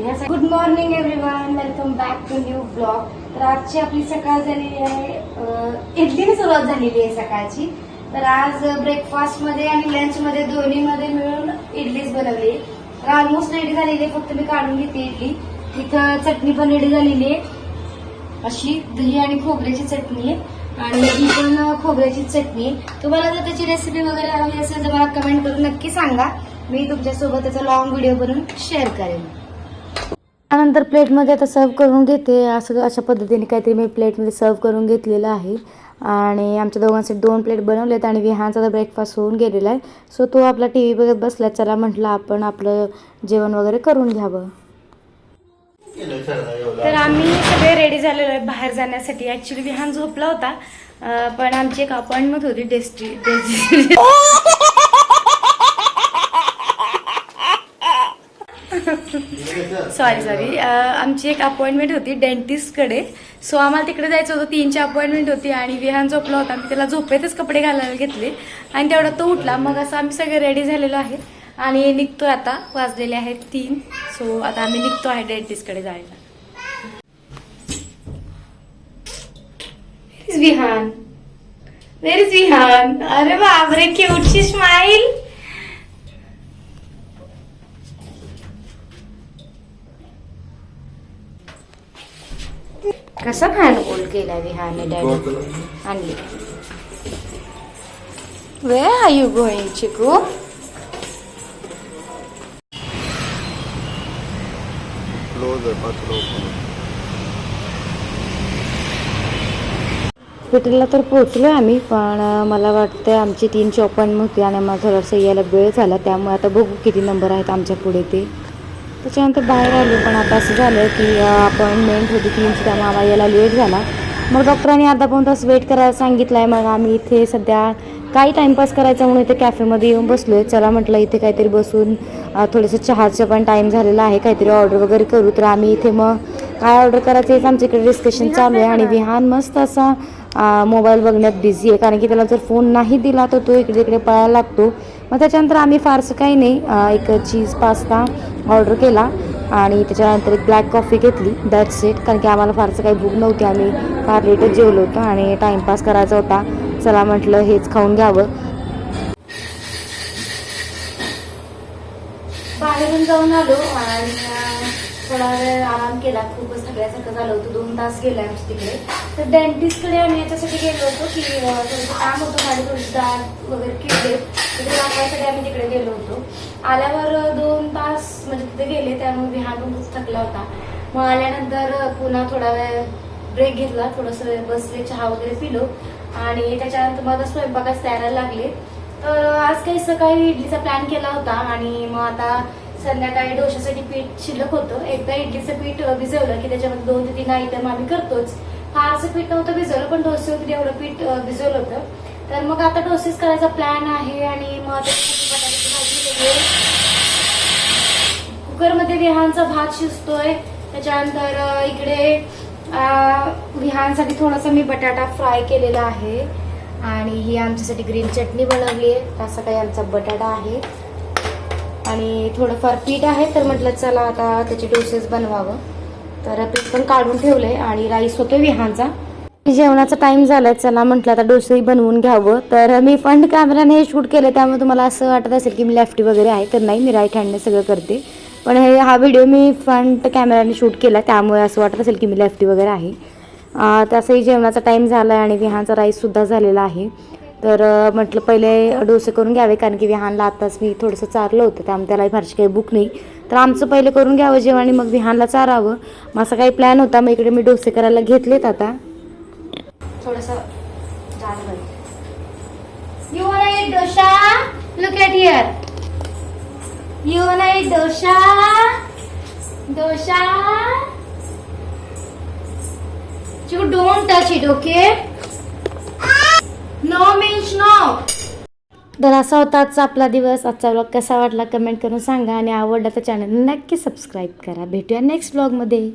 Good morning everyone welcome back to new blog तर आजची आपली सकाळ झालेली आहे इडलीने सुरुवात झालेली आहे सकाळची. तर आज ब्रेकफास्टमध्ये आणि लंच मध्ये दोन्ही मध्ये मिळून इडलीच बनवली तर ऑलमोस्ट रेडी झालेली आहे. फक्त मी काढून घेते इडली. तिथं चटणी पण रेडी झालेली आहे. अशी दही आणि खोबऱ्याची चटणी आहे. आणि ही पण खोबऱ्याची चटणी आहे. तुम्हाला जर त्याची रेसिपी वगैरे हवी असेल तर मला कमेंट करून नक्की सांगा. मी तुमच्यासोबत त्याचा लॉंग व्हिडिओ बनवून शेअर करेन. त्यानंतर प्लेटमध्ये आता सर्व करून घेते. असं अशा पद्धतीने काहीतरी मी प्लेटमध्ये सर्व करून घेतलेलं आहे. आणि आमच्या दोघांसाठी दोन प्लेट बनवलेत आणि विहानचा तर ब्रेकफास्ट होऊन गेलेला आहे. सो तो आपला टी व्ही बघत बसला. चला म्हटलं आपण आपलं जेवण वगैरे करून घ्यावं. तर आम्ही सगळे रेडी झालेलो आहे बाहेर जाण्यासाठी. ऍक्च्युली विहान झोपला होता. पण आमची एक अपॉइंटमेंट होती डेस्टी सॉरी सॉरी आमची एक अपॉइंटमेंट होती डेंटिस्टकडे सो आम्हाला तिकडे जायचं होतं. तीनची अपॉइंटमेंट होती आणि विहान झोपला होता. आम्ही त्याला झोपेतच कपडे घालायला घेतले. आणि तेवढा तो उठला. मग असं आम्ही सगळे रेडी झालेलो आहे. आणि निघतोय आता. वाजलेले आहेत तीन. सो आता आम्ही निघतो आहे डेंटिस्टकडे जायला. विहान वेर इज विहान अरे बापरे क्यूटची स्माइल कसा फॅन होल्ड केला विहाने डॅडी? आणली. वे आर यू गोईंग चिकू हॉस्पिटलला तर पोहोचलो आम्ही पण मला वाटतं आमची तीनची अपॉइंटमेंट होती आणि मला थोडंसं यायला वेळ झाला त्यामुळे आता बघू किती नंबर आहेत आमच्या पुढे ते. त्याच्यानंतर बाहेर आलो पण आता असं झालं की अपॉइंटमेंट होती तीनची त्यामुळे आम्हाला यायला लेट झाला. मग डॉक्टरांनी अर्धा पाऊण तास वेट करायला सांगितलं आहे मग आम्ही इथे सध्या काही टाईमपास करायचा म्हणून इथे कॅफेमध्ये येऊन बसलो आहे चला म्हटलं इथे काहीतरी बसून थोडंसं चहाचं पण टाईम झालेला आहे काहीतरी ऑर्डर वगैरे करू. तर आम्ही इथे मग काय ऑर्डर करायचं हेच आमच्या इकडे डिस्कशन चालू आहे. आणि विहान मस्त असा मोबाईल बघण्यात बिझी आहे. कारण की त्याला जर फोन नाही दिला तर तो इकडे इकडे पळायला लागतो. मग त्याच्यानंतर आम्ही फारसं काही नाही. एक चीज पास्ता ऑर्डर केला आणि त्याच्यानंतर एक ब्लॅक कॉफी घेतली. दॅट्स इट कारण की आम्हाला फारसं काही भूक नव्हती. आम्ही फार लेटच जेवलो होतो आणि टाईमपास करायचा होता. चला म्हटलं हेच खाऊन घ्यावं. बाहेरून जाऊन आलो आणि थोडा वेळ आराम केला खूपच थकल्यासारखं झालं होतं. दोन तास गेले आमच्या तिकडे. तर डेंटिस्टकडे आम्ही याच्यासाठी गेलो होतो की थोडंसं काम होतं माझे थोडीशी दात वगैरे किडले तिकडे दाखवायसाठी आम्ही तिकडे गेलो होतो. आल्यावर दोन तास म्हणजे तिथे गेले त्यामुळे विहान पण खूप थकला होता. मग आल्यानंतर पुन्हा थोडा वेळ ब्रेक घेतला. थोडंसं बसले चहा वगैरे पिलो. आणि त्याच्यानंतर मग आता स्वयंपाकाच तयारायला लागले. तर आज काही सकाळी इडलीचा प्लॅन केला होता. आणि मग आता संध्याकाळी डोशासाठी पीठ शिल्लक होतं. एकदा इडलीचं पीठ भिजवलं की त्याच्यामध्ये दोन ते तीन आयटम आम्ही करतोच. फारसं पीठ नव्हतं भिजवलं पण डोसे वगैरे एवढं पीठ भिजवलं होतं. तर मग आता डोसेस करायचा प्लॅन आहे आणि मग भाजी कुकरमध्ये विहानचा भात शिजतोय. त्याच्यानंतर इकडे विहानसाठी थोडासा मी बटाटा फ्राय केलेला आहे. आणि ही आमच्यासाठी ग्रीन चटणी बनवली आहे. असा काही आमचा बटाटा आहे. आणि थोडंफार पीठ आहे तर म्हटलं चला आता त्याचे डोसेस बनवावं. तर पीठ पण काढून ठेवलंय आणि राईस होतो विहानचा. जेवणाचा टाइम झालाय चला म्हटलं आता डोसेही बनवून घ्यावं. तर मी फंड कॅमेराने हे शूट केलं त्यामुळे तुम्हाला असं वाटत असेल की मी लेफ्टी वगैरे आहे तर नाही मी राईट हँडने सगळं करते. पण हे हा व्हिडिओ मी फ्रंट कॅमेराने शूट केला त्यामुळे असं वाटत असेल की मी लेफ्टी वगैरे आहे. तसंही जेवणाचा टाईम झाला आहे आणि विहानचा राईससुद्धा झालेला आहे. तर म्हटलं पहिले डोसे करून घ्यावे कारण की विहानला आत्ताच मी थोडंसं चारलं होतं त्यामुळे त्यालाही फारशी काही बुक नाही. तर आमचं पहिले करून घ्यावं जेवण आणि मग विहानला चारावं. मग असा काही प्लॅन होता मग इकडे मी डोसे करायला घेतलेत आता. थोडस you wanna eat dosa? At here. You wanna eat you don't touch it okay? No means no तर असा होता आजचा आपला दिवस. आजचा ब्लॉग कसा वाटला कमेंट करून सांगा आणि आवडला तर चॅनल नक्की सबस्क्राईब करा. भेटूया नेक्स्ट ब्लॉगमध्ये